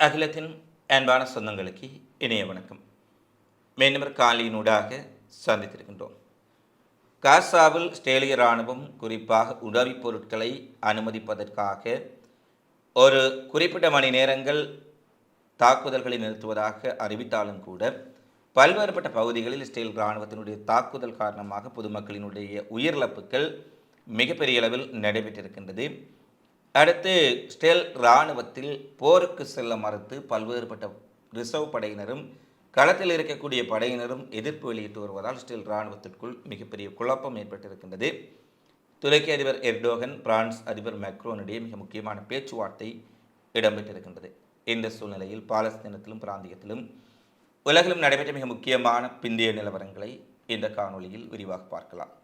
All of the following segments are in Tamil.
அகிலத்தின் அன்பான சொந்தங்களுக்கு இணைய வணக்கம். மீண்டும் ஒரு காலையினூடாக சந்தித்திருக்கின்றோம். காசாவில் ஸ்டேலிய இராணுவம் குறிப்பாக உதவிப் பொருட்களை அனுமதிப்பதற்காக ஒரு குறிப்பிட்ட மணி நேரங்கள் தாக்குதல்களை நிறுத்துவதாக அறிவித்தாலும் கூட பல்வேறுபட்ட பகுதிகளில் இஸ்ரேல் இராணுவத்தினுடைய தாக்குதல் காரணமாக பொதுமக்களினுடைய உயிரிழப்புகள் மிகப்பெரிய அளவில் நடைபெற்றிருக்கின்றது. அடுத்து ஸ்டெல் இராணுவத்தில் போருக்கு செல்ல மறுத்து பல்வேறுபட்ட ரிசர்வ் படையினரும் களத்தில் இருக்கக்கூடிய படையினரும் எதிர்ப்பு வெளியிட்டு வருவதால் ஸ்டெல் இராணுவத்திற்குள் மிகப்பெரிய குழப்பம் ஏற்பட்டிருக்கின்றது. துருக்கி அதிபர் எர்டோகன் பிரான்ஸ் அதிபர் மெக்ரோனிடையே மிக முக்கியமான பேச்சுவார்த்தை இடம்பெற்றிருக்கின்றது. இந்த சூழ்நிலையில் பாலஸ்தீனத்திலும் பிராந்தியத்திலும் உலகிலும் நடைபெற்ற மிக முக்கியமான பிந்திய நிலவரங்களை இந்த காணொளியில் விரிவாக பார்க்கலாம்.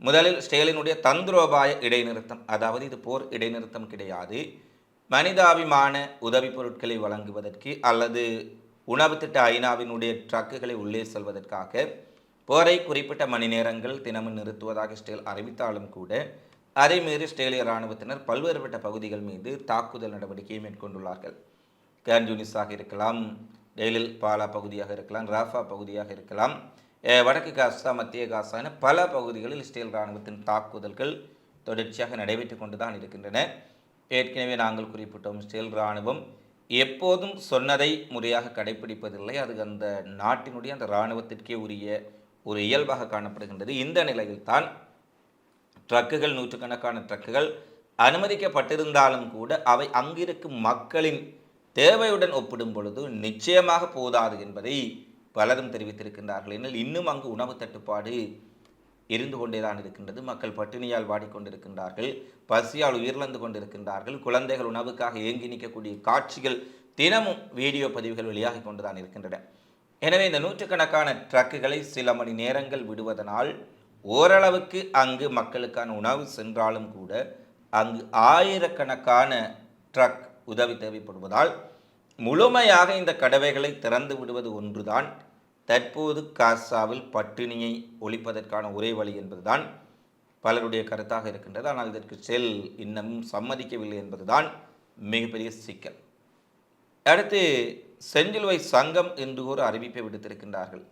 முதலில் ஸ்டேலினுடைய தந்திரோபாய இடைநிறுத்தம் அதாவது இது போர் இடைநிறுத்தம் கிடையாது. மனிதாபிமான உதவி பொருட்களை வழங்குவதற்கு அல்லது உணவு திட்ட ஐநாவினுடைய ட்ரக்குகளை உள்ளே செல்வதற்காக போரை குறிப்பிட்ட மணி நேரங்கள் தினமும் நிறுத்துவதாக ஸ்டேல் அறிவித்தாலும் கூட அதை மீறி ஸ்டேலிய இராணுவத்தினர் பல்வேறுபட்ட பகுதிகள் மீது தாக்குதல் நடவடிக்கையை மேற்கொண்டுள்ளார்கள். கேன்யூனிஸாக இருக்கலாம் டெய்லில் பாலா பகுதியாக இருக்கலாம் ராஃபா பகுதியாக இருக்கலாம். வடக்கு காசா மத்திய காசா என பல பகுதிகளில் இஸ்ரேல் இராணுவத்தின் தாக்குதல்கள் தொடர்ச்சியாக நடைபெற்று கொண்டு தான் இருக்கின்றன. ஏற்கனவே நாங்கள் குறிப்பிட்டோம் இஸ்ரேல் இராணுவம் எப்போதும் சொன்னதை முறையாக கடைபிடிப்பதில்லை அது அந்த நாட்டினுடைய அந்த இராணுவத்திற்கே உரிய ஒரு இயல்பாக காணப்படுகின்றது. இந்த நிலையில்தான் ட்ரக்குகள் நூற்றுக்கணக்கான ட்ரக்குகள் அனுமதிக்கப்பட்டிருந்தாலும் கூட அவை அங்கிருக்கும் மக்களின் தேவையுடன் ஒப்பிடும் பொழுது நிச்சயமாக போதாது என்பதை பலரும் தெரிவித்திருக்கின்றார்கள். எனில் இன்னும் அங்கு உணவு தட்டுப்பாடு இருந்து கொண்டேதான் இருக்கின்றது. மக்கள் பட்டினியால் வாடிக்கொண்டிருக்கின்றார்கள். பசியால் உயிரிழந்து கொண்டிருக்கின்றார்கள். குழந்தைகள் உணவுக்காக ஏங்கி நிற்கக்கூடிய காட்சிகள் தினமும் வீடியோ பதிவுகள் வெளியாகி கொண்டுதான் இருக்கின்றன. எனவே இந்த நூற்றுக்கணக்கான ட்ரக்குகளை சில மணி நேரங்கள் விடுவதனால் ஓரளவுக்கு அங்கு மக்களுக்கான உணவு சென்றாலும் கூட அங்கு ஆயிரக்கணக்கான ட்ரக் உதவி தேவைப்படுவதால் முழுமையாக இந்த கடவைகளை திறந்து விடுவது ஒன்றுதான். தற்போது காசாவில் பட்டினியை ஒழிப்பதற்கான ஒரே வழி என்பதுதான். பலருடைய கருத்தாக இருக்கின்றது. ஆனால் இதற்கு செல் இன்னமும் சம்மதிக்கவில்லை என்பதுதான் மிகப்பெரிய சிக்கல். அடுத்து செஞ்சிலுவை சங்கம் என்று ஒரு அறிவிப்பை விடுத்திருக்கின்றார்கள்.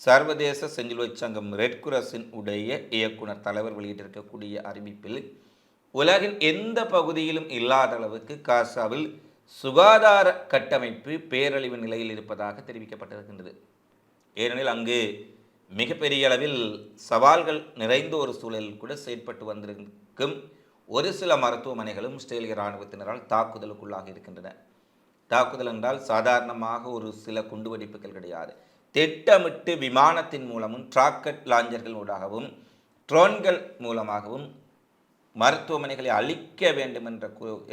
சர்வதேச செஞ்சிலுவை சங்கம் ரெட் குரஸின் உடைய இயக்குனர் தலைவர் வெளியிட்டிருக்கக்கூடிய அறிவிப்பில் உலகின் எந்த பகுதியிலும் இல்லாத அளவுக்கு காசாவில் சுகாதார கட்டமைப்பு பேரழிவு நிலையில் இருப்பதாக தெரிவிக்கப்பட்டிருக்கின்றது. ஏனெனில் அங்கு மிகப்பெரிய அளவில் சவால்கள் நிறைந்த ஒரு சூழலில் கூட செயற்பட்டு வந்திருக்கும் ஒரு சில மருத்துவமனைகளும் இஸ்ரேலிய இராணுவத்தினரால் தாக்குதலுக்குள்ளாக இருக்கின்றன. தாக்குதல் என்றால் சாதாரணமாக ஒரு சில குண்டுவெடிப்புகள் கிடையாது. திட்டமிட்டு விமானத்தின் மூலமும் ராக்கெட் லாஞ்சர்கள் ஊடாகவும் ட்ரோன்கள் மூலமாகவும் மருத்துவமனைகளை அழிக்க வேண்டும் என்ற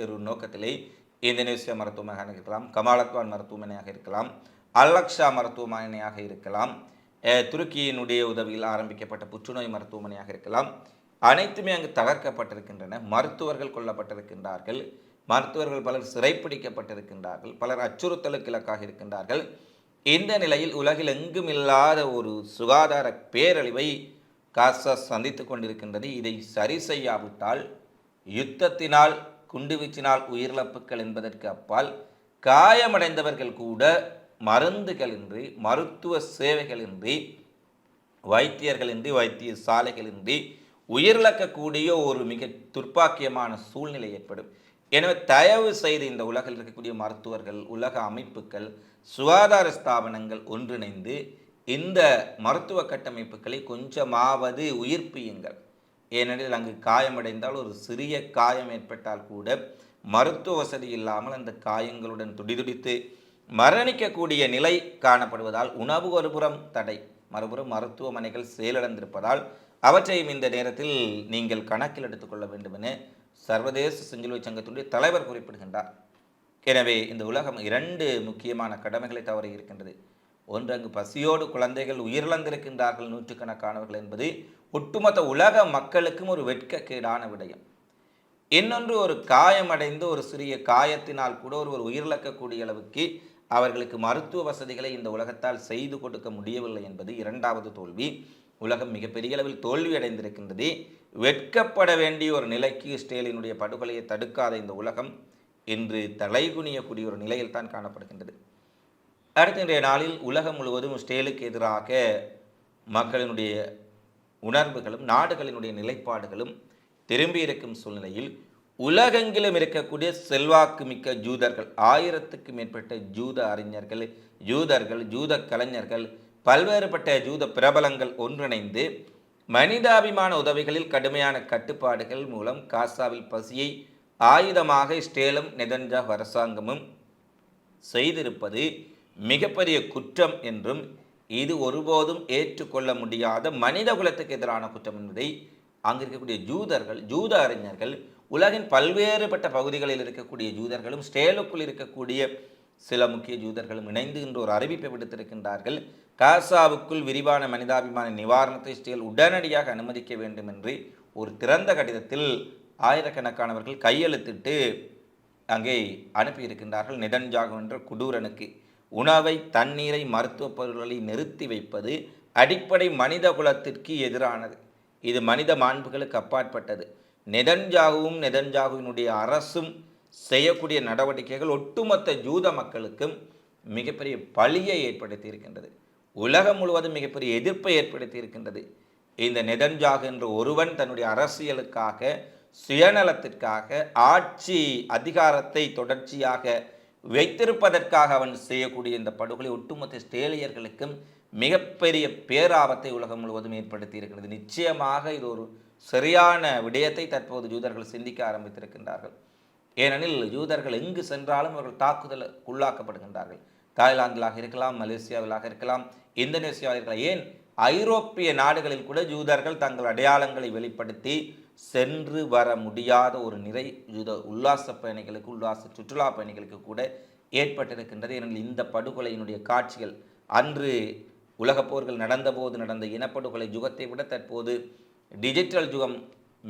ஒரு நோக்கத்திலே இந்தோனேசியா மருத்துவமனையாக இருக்கலாம் கமாலத்வான் மருத்துவமனையாக இருக்கலாம் அல்லக்ஷா மருத்துவமனையாக இருக்கலாம் துருக்கியினுடைய உதவியில் ஆரம்பிக்கப்பட்ட புற்றுநோய் மருத்துவமனையாக இருக்கலாம். அனைத்துமே அங்கு தகர்க்கப்பட்டிருக்கின்றன. மருத்துவர்கள் கொல்லப்பட்டிருக்கின்றார்கள். மருத்துவர்கள் பலர் சிறைப்பிடிக்கப்பட்டிருக்கின்றார்கள். பலர் அச்சுறுத்தலுக்கு இலக்காக இருக்கின்றார்கள். இந்த நிலையில் உலகில் எங்கும் இல்லாத ஒரு சுகாதார பேரழிவை காசா சந்தித்து கொண்டிருக்கின்றது. இதை சரி செய்யாவிட்டால் யுத்தத்தினால் குண்டுவீச்சினால் உயிரிழப்புகள் என்பதற்கு அப்பால் காயமடைந்தவர்கள் கூட மருந்துகளின்றி மருத்துவ சேவைகளின்றி வைத்தியர்களின்றி வைத்திய சாலைகளின்றி உயிரிழக்கக்கூடிய ஒரு மிக துர்ப்பாக்கியமான சூழ்நிலை ஏற்படும். எனவே தயவு செய்து இந்த உலகில் இருக்கக்கூடிய மருத்துவர்கள் உலக அமைப்புகள் சுகாதார ஸ்தாபனங்கள் ஒன்றிணைந்து இந்த மருத்துவ கட்டமைப்புகளை கொஞ்சமாவது உயிர்ப்பியுங்கள். ஏனெனில் அங்கு காயமடைந்தால் ஒரு சிறிய காயம் ஏற்பட்டால் கூட மருத்துவ வசதி இல்லாமல் அந்த காயங்களுடன் துடிதுடித்து மரணிக்கக்கூடிய நிலை காணப்படுவதால் உணவு ஒருபுறம் தடை மறுபுறம் மருத்துவமனைகள் செயலிழந்திருப்பதால் அவற்றையும் இந்த நேரத்தில் நீங்கள் கணக்கில் எடுத்துக்கொள்ள வேண்டும் என சர்வதேச செஞ்சிலுவை சங்கத்தினுடைய தலைவர் குறிப்பிடுகின்றார். எனவே இந்த உலகம் இரண்டு முக்கியமான கடமைகளை தவறி இருக்கின்றது. ஒன்று அங்கு பசியோடு குழந்தைகள் உயிரிழந்திருக்கின்றார்கள் நூற்றுக்கணக்கானவர்கள் என்பது ஒட்டுமொத்த உலக மக்களுக்கும் ஒரு வெட்கக்கேடான விடயம். இன்னொன்று ஒரு காயமடைந்து ஒரு சிறிய காயத்தினால் கூட ஒருவர் உயிரிழக்கக்கூடிய அளவுக்கு அவர்களுக்கு மருத்துவ வசதிகளை இந்த உலகத்தால் செய்து கொடுக்க முடியவில்லை என்பது இரண்டாவது தோல்வி. உலகம் மிகப்பெரிய அளவில் தோல்வி அடைந்திருக்கின்றது. வெட்கப்பட வேண்டிய ஒரு நிலைக்கு இஸ்ரேலினுடைய படுகொலையை தடுக்காத இந்த உலகம் இன்று தலைகுனியக்கூடிய ஒரு நிலையில் தான் காணப்படுகின்றது. அடுத்த இன்றைய நாளில் உலகம் முழுவதும் ஸ்டேலுக்கு எதிராக மக்களினுடைய உணர்வுகளும் நாடுகளினுடைய நிலைப்பாடுகளும் திரும்பி இருக்கும் சூழ்நிலையில் உலகெங்கிலும் இருக்கக்கூடிய செல்வாக்கு மிக்க ஜூதர்கள் ஆயிரத்துக்கு மேற்பட்ட ஜூத அறிஞர்கள் ஜூதர்கள் ஜூத கலைஞர்கள் பல்வேறுபட்ட ஜூத பிரபலங்கள் ஒன்றிணைந்து மனிதாபிமான உதவிகளில் கடுமையான கட்டுப்பாடுகள் மூலம் காசாவில் பசியை ஆயுதமாக ஸ்டேலும் நெதன்ஜா அரசாங்கமும் செய்திருப்பது மிகப்பெரிய குற்றம் என்றும் இது ஒருபோதும் ஏற்றுக்கொள்ள முடியாத மனித குலத்துக்கு எதிரான குற்றம் என்பதை அங்கு இருக்கக்கூடிய ஜூதர்கள் ஜூத அறிஞர்கள் உலகின் பல்வேறுபட்ட பகுதிகளில் இருக்கக்கூடிய ஜூதர்களும் ஸ்டேலுக்குள் இருக்கக்கூடிய சில முக்கிய ஜூதர்களும் இணைந்து இன்று ஒரு அறிவிப்பை விடுத்திருக்கின்றார்கள். காசாவுக்குள் விரிவான மனிதாபிமான நிவாரணத்தை ஸ்டேல் உடனடியாக அனுமதிக்க வேண்டும் என்று ஒரு திறந்த கடிதத்தில் ஆயிரக்கணக்கானவர்கள் கையெழுத்திட்டு அங்கே அனுப்பியிருக்கின்றார்கள். நெதன்ஜாகு என்ற குடூரனுக்கு. உணவை தண்ணீரை மருத்துவ பொருட்களை நிறுத்தி வைப்பது அடிப்படை மனித குலத்திற்கு எதிரானது. இது மனித மாண்புகளுக்கு அப்பாற்பட்டது. நெதன்ஜாகுவும் நெதன்ஜாகுவினுடைய அரசும் செய்யக்கூடிய நடவடிக்கைகள் ஒட்டுமொத்த ஜூத மக்களுக்கும் மிகப்பெரிய பழியை ஏற்படுத்தி இருக்கின்றது உலகம் முழுவதும் மிகப்பெரிய எதிர்ப்பை ஏற்படுத்தி இருக்கின்றது இந்த நெதன்ஜாகு என்ற ஒருவன் தன்னுடைய அரசியலுக்காக சுயநலத்திற்காக ஆட்சி அதிகாரத்தை தொடர்ச்சியாக வைத்திருப்பதற்காக அவன் செய்யக்கூடிய இந்த படுகொலை ஒட்டுமொத்த ஸ்ட்ரேலியர்களுக்கும் மிகப்பெரிய பேராபத்தை உலகம் முழுவதும் ஏற்படுத்தி இருக்கிறது. நிச்சயமாக இது ஒரு சரியான விடயத்தை தற்போது ஜூதர்கள் சிந்திக்க ஆரம்பித்திருக்கின்றார்கள். ஏனெனில் ஜூதர்கள் எங்கு சென்றாலும் அவர்கள் தாக்குதலுக்கு உள்ளாக்கப்படுகின்றார்கள் தாய்லாந்திலாக இருக்கலாம் மலேசியாவிலாக இருக்கலாம் இந்தோனேசியாவில் இருக்கலாம். ஏன்? ஐரோப்பிய நாடுகளில் கூட ஜூதர்கள் தங்கள் அடையாளங்களை வெளிப்படுத்தி சென்று வர முடியாத ஒரு நிறை யுத உல்லாச பயணிகளுக்கு உல்லாச சுற்றுலா பயணிகளுக்கு கூட ஏற்பட்டிருக்கின்றது. ஏனெனில் இந்த படுகொலையினுடைய காட்சிகள் அன்று உலகப் போர்கள் நடந்தபோது நடந்த இனப்படுகொலை யுகத்தை விட தற்போது டிஜிட்டல் யுகம்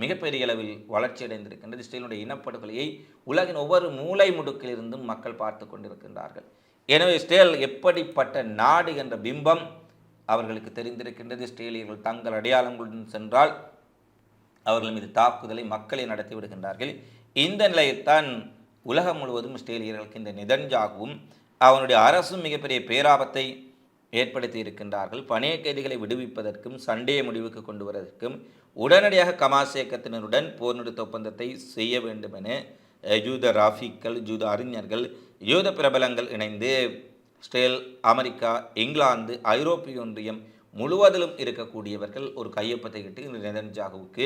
மிகப்பெரிய அளவில் வளர்ச்சியடைந்திருக்கின்றது இஸ்ரேலுடைய இனப்படுகொலையை உலகின் ஒவ்வொரு மூலை முடுக்கிலிருந்தும் மக்கள் பார்த்து கொண்டிருக்கின்றார்கள். எனவே இஸ்ரேல் எப்படிப்பட்ட நாடு என்ற பிம்பம் அவர்களுக்கு தெரிந்திருக்கின்றது. இஸ்ரேலியர்கள் தங்கள் அடையாளங்களுடன் சென்றால் அவர்கள் மீது தாக்குதலை மக்களை நடத்தி விடுகின்றார்கள். இந்த நிலையத்தான் உலகம் முழுவதும் இஸ்ரேலியர்களுக்கு இந்த நிதன்ஜாகவும் அவனுடைய அரசும் மிகப்பெரிய பேராபத்தை ஏற்படுத்தி இருக்கின்றார்கள். பணைய கைதிகளை விடுவிப்பதற்கும் சண்டையை முடிவுக்கு கொண்டு வருவதற்கும் உடனடியாக கமாஸ் இயக்கத்தினருடன் போர் நிறுத்த ஒப்பந்தத்தை செய்ய வேண்டும் என யூத ராஃபிக்கள் யூத அறிஞர்கள் யூத பிரபலங்கள் இணைந்து இஸ்ரேல் அமெரிக்கா இங்கிலாந்து ஐரோப்பிய ஒன்றியம் முழுவதிலும் இருக்கக்கூடியவர்கள் ஒரு கையொப்பத்தை இட்டு இந்த நெதன்ஜாகுவுக்கு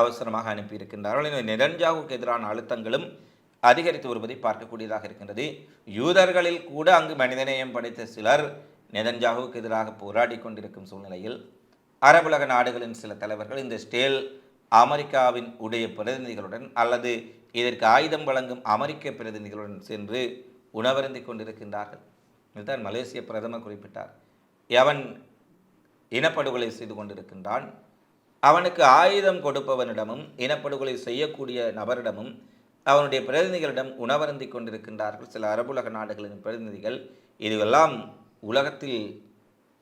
அவசரமாக அனுப்பியிருக்கின்றார்கள் எனவே நெதன்ஜாவுக்கு எதிரான அழுத்தங்களும் அதிகரித்து வருவதை பார்க்கக்கூடியதாக இருக்கின்றது. யூதர்களில் கூட அங்கு மனிதநேயம் படைத்த சிலர் நெதன்ஜாவுக்கு எதிராக போராடி கொண்டிருக்கும் சூழ்நிலையில் அரபுலக நாடுகளின் சில தலைவர்கள் இந்த ஸ்டேல் அமெரிக்காவின் உடைய பிரதிநிதிகளுடன் அல்லது இதற்கு ஆயுதம் வழங்கும் அமெரிக்க பிரதிநிதிகளுடன் சென்று உணவருந்தி கொண்டிருக்கின்றார்கள். இதுதான் மலேசிய பிரதமர் குறிப்பிட்டார். எவன் இனப்படுகொலை செய்து கொண்டிருக்கின்றான்? அவனுக்கு ஆயுதம் கொடுப்பவனிடமும் இனப்படுகொலை செய்யக்கூடிய நபரிடமும் அவனுடைய பிரதிநிதிகளிடம் உணவருந்தி கொண்டிருக்கின்றார்கள். சில அரபுலக நாடுகளின் பிரதிநிதிகள் இதுவெல்லாம் உலகத்தில்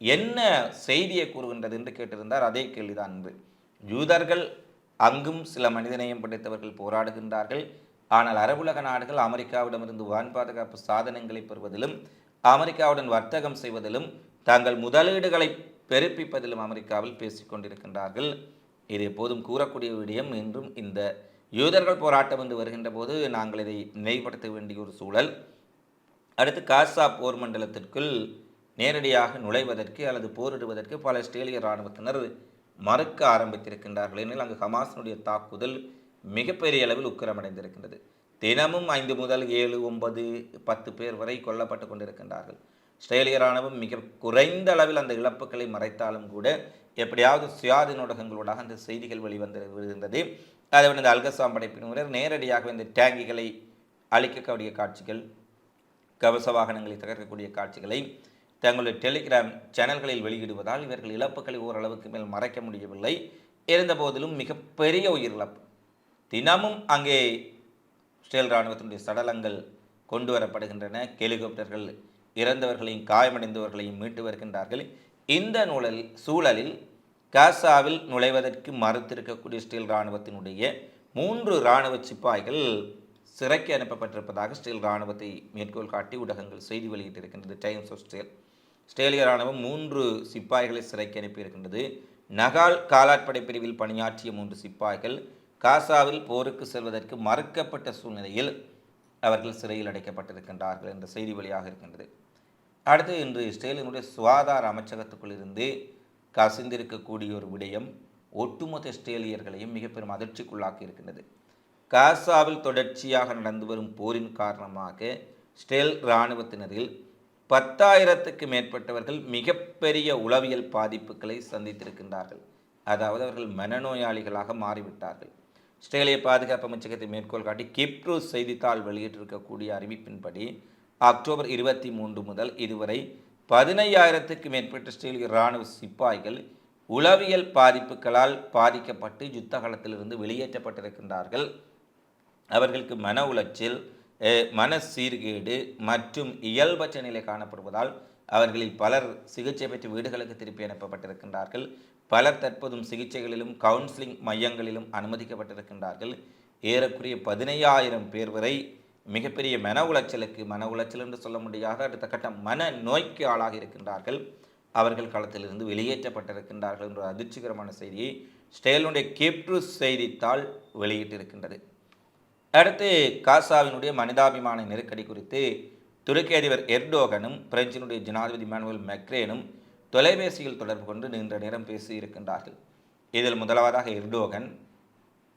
என்ன செய்தியை கூறுகின்றது? என்று கேட்டிருந்தார். அதே கேள்விதான் என்று யூதர்கள் அங்கும் சில மனிதநேயம் படைத்தவர்கள் போராடுகின்றார்கள். ஆனால் அரபுலக நாடுகள் அமெரிக்காவிடமிருந்து வான் பாதுகாப்பு சாதனங்களை பெறுவதிலும் அமெரிக்காவுடன் வர்த்தகம் செய்வதிலும் தங்கள் முதலீடுகளை பிறப்பிப்பதிலும் அமெரிக்காவில் பேசிக்கொண்டிருக்கின்றார்கள் இது எப்போதும் கூறக்கூடிய விடயம் இன்றும் இந்த யூதர்கள் போராட்டம் என்று வருகின்ற போது நாங்கள் இதை நினைவுபடுத்த வேண்டிய ஒரு சூழல். அடுத்து காசா போர் மண்டலத்திற்குள் நேரடியாக நுழைவதற்கு அல்லது போரிடுவதற்கு பல இஸ்ரேலிய இராணுவத்தினர் மறுக்க ஆரம்பித்திருக்கின்றார்கள். எனில் அங்கு ஹமாஸினுடைய தாக்குதல் மிகப்பெரிய அளவில் உக்கிரமடைந்திருக்கின்றது. தினமும் ஐந்து முதல் ஏழு ஒன்பது பத்து பேர் வரை கொல்லப்பட்டு கொண்டிருக்கின்றார்கள். இஸ்ரேலிய இராணுவம் மிக குறைந்த அளவில் அந்த இழப்புகளை மறைத்தாலும் கூட எப்படியாவது சுயாதீன ஊடகங்களூடாக அந்த செய்திகள் வெளிவந்து வருகின்றது அதை இந்த அல்கசாம் படைப்பினர் நேரடியாக இந்த டேங்கிகளை அழிக்கக்கூடிய காட்சிகள் கவச வாகனங்களை தகர்க்கக்கூடிய காட்சிகளை தங்களுடைய டெலிகிராம் சேனல்களில் வெளியிடுவதால் இவர்கள் இழப்புகளை ஓரளவுக்கு மேல் மறைக்க முடியவில்லை. இருந்தபோதிலும் மிகப்பெரிய உயிரிழப்பு தினமும் அங்கே இஸ்ரேல் இராணுவத்தினுடைய சடலங்கள் கொண்டு வரப்படுகின்றன. ஹெலிகாப்டர்கள் இறந்தவர்களையும் காயமடைந்தவர்களையும் மீட்டு வருகின்றார்கள். இந்த நூழல் சூழலில் காசாவில் நுழைவதற்கு மறுத்திருக்கக்கூடிய ஸ்டீல் இராணுவத்தினுடைய மூன்று இராணுவ சிப்பாய்கள் சிறைக்கு அனுப்பப்பட்டிருப்பதாக ஸ்டீல் இராணுவத்தை மேற்கோள் காட்டி ஊடகங்கள் செய்தி வெளியிட்டிருக்கின்றது. டைம்ஸ் ஆஃப் ஸ்டேல் ஸ்டேலிய இராணுவம் மூன்று சிப்பாய்களை சிறைக்கு அனுப்பியிருக்கின்றது. நகால் காலாட்படை பிரிவில் பணியாற்றிய மூன்று சிப்பாய்கள் காசாவில் போருக்கு செல்வதற்கு மறுக்கப்பட்ட சூழ்நிலையில் அவர்கள் சிறையில் அடைக்கப்பட்டிருக்கின்றார்கள் என்ற செய்தி வெளியாக இருக்கின்றது. அடுத்து இன்று இஸ்ரேலினுடைய சுகாதார அமைச்சகத்துக்குள் இருந்து கசிந்திருக்கக்கூடிய ஒரு விடயம் ஒட்டுமொத்த இஸ்ரேலியர்களையும் மிக பெரும் அதிர்ச்சிக்குள்ளாக்கி இருக்கின்றது. காசாவில் தொடர்ச்சியாக நடந்து வரும் போரின் காரணமாக ஸ்டேல் இராணுவத்தினரில் பத்தாயிரத்துக்கு மேற்பட்டவர்கள் மிகப்பெரிய உளவியல் பாதிப்புகளை சந்தித்திருக்கின்றார்கள். அதாவது அவர்கள் மனநோயாளிகளாக மாறிவிட்டார்கள். ஸ்ட்ரேலிய பாதுகாப்பு அமைச்சகத்தை மேற்கோள் காட்டி கிப்ரூஸ் செய்தித்தாள் வெளியிட்டிருக்கக்கூடிய அறிவிப்பின்படி அக்டோபர் இருபத்தி மூன்று முதல் இதுவரை பதினையாயிரத்துக்கு மேற்பட்ட ஸ்ரீல் இராணுவ சிப்பாய்கள் உளவியல் பாதிப்புகளால் பாதிக்கப்பட்டு யுத்த காலத்திலிருந்து வெளியேற்றப்பட்டிருக்கின்றார்கள். அவர்களுக்கு மன உளைச்சல் மன சீர்கேடு மற்றும் இயல்பற்ற நிலை காணப்படுவதால் அவர்களில் பலர் சிகிச்சை பெற்று வீடுகளுக்கு திருப்பி அனுப்பப்பட்டிருக்கின்றார்கள். பலர் தற்போதும் சிகிச்சைகளிலும் கவுன்சிலிங் மையங்களிலும் அனுமதிக்கப்பட்டிருக்கின்றார்கள். ஏறக்குறைய பதினையாயிரம் பேர் வரை மிகப்பெரிய மன உளைச்சலுக்கு மன உளைச்சல் என்று சொல்ல முடியாத அடுத்த கட்ட மன நோய்க்கு ஆளாக இருக்கின்றார்கள். அவர்கள் களத்திலிருந்து வெளியேற்றப்பட்டிருக்கின்றார்கள் என்ற அதிர்ச்சிகரமான செய்தியை ஸ்டேலுடைய கேப்ரு செய்தித்தாள் வெளியிட்டிருக்கின்றது. அடுத்து காசாவினுடைய மனிதாபிமான நெருக்கடி குறித்து துருக்கி அதிபர் எர்டோகனும் பிரெஞ்சினுடைய ஜனாதிபதி மேனுவல் மெக்ரேனும் தொலைபேசியில் தொடர்பு கொண்டு நீண்ட நேரம் பேசியிருக்கின்றார்கள் இதில் முதலாவதாக எர்டோகன்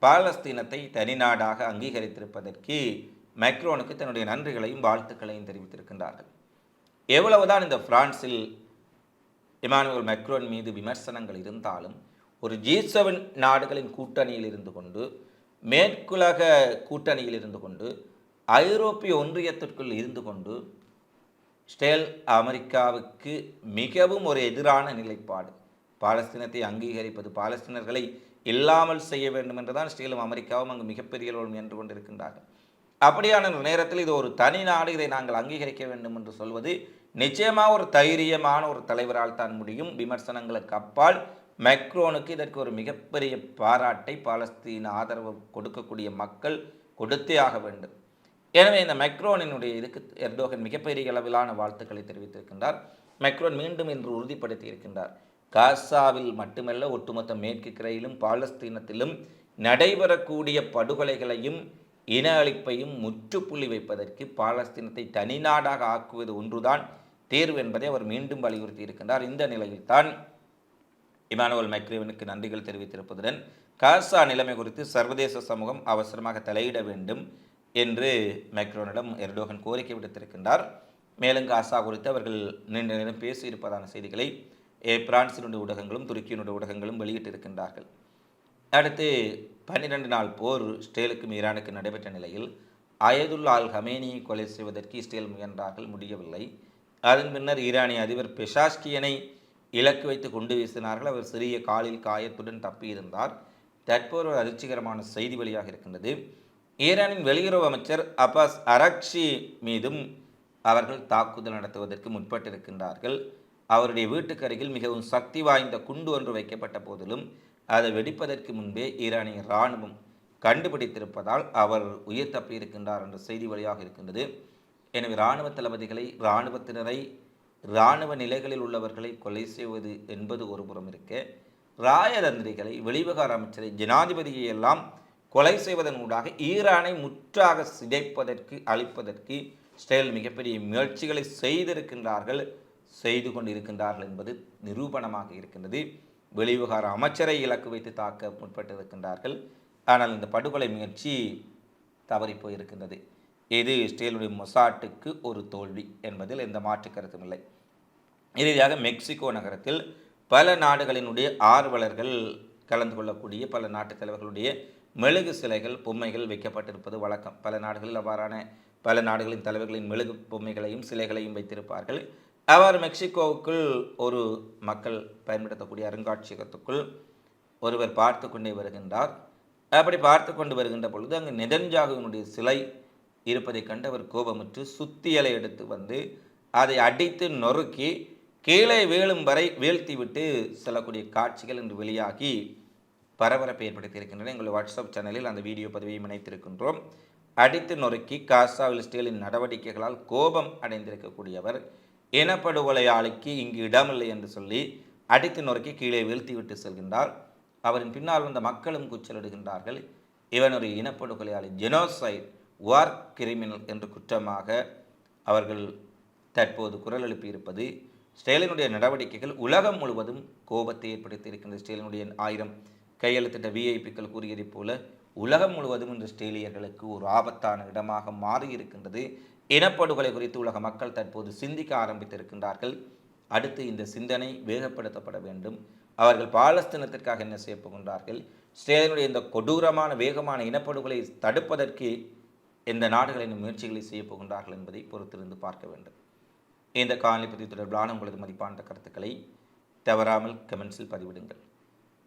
பாலஸ்தீனத்தை தனிநாடாக அங்கீகரித்திருப்பதற்கு மெக்ரோனுக்கு தன்னுடைய நன்றிகளையும் வாழ்த்துக்களையும் தெரிவித்திருக்கின்றார்கள். எவ்வளவுதான் இந்த பிரான்சில் இமானுவல் மெக்ரோன் மீது விமர்சனங்கள் இருந்தாலும் ஒரு ஜி செவன் நாடுகளின் கூட்டணியில் இருந்து கொண்டு மேற்குலக கூட்டணியில் இருந்து கொண்டு ஐரோப்பிய ஒன்றியத்திற்குள் இருந்து கொண்டு ஸ்டேல் அமெரிக்காவுக்கு மிகவும் ஒரு எதிரான நிலைப்பாடு. பாலஸ்தீனத்தை அங்கீகரிப்பது பாலஸ்தீனர்களை இல்லாமல் செய்ய வேண்டும் என்றுதான் ஸ்டேலும் அமெரிக்காவும் அங்கு மிகப்பெரிய அளவில் முயன்று கொண்டிருக்கின்றார்கள் அப்படியான நேரத்தில் இது ஒரு தனி நாடு இதை நாங்கள் அங்கீகரிக்க வேண்டும் என்று சொல்வது நிச்சயமாக ஒரு தைரியமான ஒரு தலைவரால் தான் முடியும். விமர்சனங்களுக்கு அப்பால் மெக்ரோனுக்கு இதற்கு ஒரு மிகப்பெரிய பாராட்டை பாலஸ்தீன ஆதரவு கொடுக்கக்கூடிய மக்கள் கொடுத்தே ஆக வேண்டும். எனவே இந்த மெக்ரோனினுடைய இதுக்கு எர்டோகன் மிகப்பெரிய அளவிலான வாழ்த்துக்களை தெரிவித்திருக்கின்றார். மெக்ரோன் மீண்டும் இன்று உறுதிப்படுத்தி இருக்கின்றார். காசாவில் மட்டுமல்ல ஒட்டுமொத்த மேற்கு கிரையிலும் பாலஸ்தீனத்திலும் நடைபெறக்கூடிய படுகொலைகளையும் இன அழிப்பையும் முற்றுப்புள்ளி வைப்பதற்கு பாலஸ்தீனத்தை தனிநாடாக ஆக்குவது ஒன்றுதான் தேர்வு என்பதை அவர் மீண்டும் வலியுறுத்தி இருக்கின்றார். இந்த நிலையில்தான் இமானுவல் மைக்ரேவனுக்கு நன்றிகள் தெரிவித்திருப்பதுடன் காசா நிலைமை குறித்து சர்வதேச சமூகம் அவசரமாக தலையிட வேண்டும் என்று மைக்ரோனிடம் எர்டோகன் கோரிக்கை விடுத்திருக்கின்றார். மேலும் காசா குறித்து அவர்கள் நீண்ட நேரம் பேசியிருப்பதான செய்திகளை ஏ, பிரான்சினுடைய ஊடகங்களும் துருக்கியினுடைய ஊடகங்களும் வெளியிட்டிருக்கின்றார்கள். அடுத்து பன்னிரண்டு நாள் போர் இஸ்ரேலுக்கும் ஈரானுக்கு நடைபெற்ற நிலையில் அயதுல்லா அல் ஹமேனியை கொலை செய்வதற்கு இஸ்ரேல் முயன்றார்கள் முடியவில்லை. அதன் பின்னர் ஈரானிய அதிபர் பெஷாஷ்கியனை இலக்கு வைத்து கொண்டு வீசினார்கள். அவர் சிறிய காலில் காயத்துடன் தப்பியிருந்தார். தற்போது ஒரு அதிர்ச்சிகரமான செய்தி வெளியாக இருக்கின்றது. ஈரானின் வெளியுறவு அமைச்சர் அப்பாஸ் அரக்ஷி மீதும் அவர்கள் தாக்குதல் நடத்துவதற்கு முற்பட்டிருக்கின்றார்கள். அவருடைய வீட்டுக்கு அருகில் மிகவும் சக்தி வாய்ந்த குண்டு ஒன்று வைக்கப்பட்ட போதிலும் அதை வெடிப்பதற்கு முன்பே ஈரானிய இராணுவம் கண்டுபிடித்திருப்பதால் அவர் உயிர் தப்பியிருக்கின்றார் என்ற செய்தி வழியாக இருக்கின்றது. எனவே இராணுவ தளபதிகளை இராணுவத்தினரை இராணுவ நிலைகளில் உள்ளவர்களை கொலை செய்வது என்பது ஒரு புறம் இருக்க ராயதந்திரிகளை வெளிவிவகார அமைச்சரை ஜனாதிபதியை எல்லாம் கொலை செய்வதன் ஊடாக ஈரானை முற்றாக சிதைப்பதற்கு அழிப்பதற்கு இஸ்ரேல் மிகப்பெரிய முயற்சிகளை செய்திருக்கின்றார்கள் செய்து கொண்டிருக்கின்றார்கள் என்பது நிரூபணமாக இருக்கின்றது. வெளிவிகார அமைச்சரை இலக்கு வைத்து தாக்க முற்பட்டிருக்கின்றார்கள். ஆனால் இந்த படுகொலை முயற்சி தவறிப் போயிருக்கின்றது. இது இஸ்ரேலுடைய மொசாட்டுக்கு ஒரு தோல்வி என்பதில் எந்த மாற்று கருத்தும் இல்லை. இறுதியாக மெக்சிகோ நகரத்தில் பல நாடுகளினுடைய ஆர்வலர்கள் கலந்து கொள்ளக்கூடிய பல நாட்டுத் தலைவர்களுடைய மெழுகு சிலைகள் பொம்மைகள் வைக்கப்பட்டிருப்பது வழக்கம். பல நாடுகளில் அவ்வாறான பல நாடுகளின் தலைவர்களின் மெழுகு பொம்மைகளையும் சிலைகளையும் வைத்திருப்பார்கள். அவர் மெக்சிகோவுக்குள் ஒரு மக்கள் பயன்படுத்தக்கூடிய அருங்காட்சியகத்துக்குள் ஒருவர் பார்த்து கொண்டே வருகின்றார். அப்படி பார்த்து கொண்டு வருகின்ற பொழுது அங்கு நெதன்ஜாகுவினுடைய சிலை இருப்பதைக் கண்டு அவர் கோபமுற்று சுத்தியலை எடுத்து வந்து அதை அடித்து நொறுக்கி கீழே வீழும் வரை வீழ்த்திவிட்டு செல்லக்கூடிய காட்சிகள் இன்று வெளியாகி பரபரப்பை ஏற்படுத்தி இருக்கின்றன. வாட்ஸ்அப் சேனலில் அந்த வீடியோ பதிவையும் இணைத்திருக்கின்றோம். அடித்து நொறுக்கி காசாவில் ஸ்டீலின் நடவடிக்கைகளால் கோபம் அடைந்திருக்கக்கூடியவர் இனப்படுகொலையாளிக்கு இங்கு இடமில்லை என்று சொல்லி அடித்து நொறுக்கி கீழே வீழ்த்திவிட்டு செல்கின்றார். அவரின் பின்னால் வந்த மக்களும் கூச்சலிடுகின்றார்கள். இவன் ஒரு இனப்படுகொலையாளி ஜெனோசைட் வார் கிரிமினல் என்று குற்றமாக அவர்கள் தற்போது குரல் எழுப்பியிருப்பது ஸ்டேலினுடைய நடவடிக்கைகள் உலகம் முழுவதும் கோபத்தை ஏற்படுத்தி இருக்கின்ற ஸ்டேலினுடைய ஆயிரம் கையெழுத்திட்ட விஐபிக்கள் கூறியதைப் போல உலகம் முழுவதும் இன்று ஸ்டேலியர்களுக்கு ஒரு ஆபத்தான இடமாக மாறியிருக்கின்றது இனப்படுகொலை குறித்து உலக மக்கள் தற்போது சிந்திக்க ஆரம்பித்திருக்கின்றார்கள். அடுத்து இந்த சிந்தனை வேகப்படுத்தப்பட வேண்டும். அவர்கள் பாலஸ்தீனத்திற்காக என்ன செய்ய போகின்றார்கள்? ஸ்டேலினுடைய இந்த கொடூரமான வேகமான இனப்படுகொலை தடுப்பதற்கு எந்த நாடுகளின் முயற்சிகளை செய்ய போகின்றார்கள் என்பதை பொறுத்திருந்து பார்க்க வேண்டும். இந்த காணொலி பதிவு தொடர்பிலான உங்களது மதிப்பான கருத்துக்களை தவறாமல் கமெண்ட்ஸில் பதிவிடுங்கள்.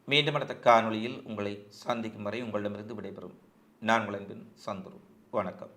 மீண்டும் அடுத்த காணொளியில் உங்களை சந்திக்கும் வரை உங்களிடமிருந்து விடைபெறும். நான் உங்களின் சந்துரு. வணக்கம்.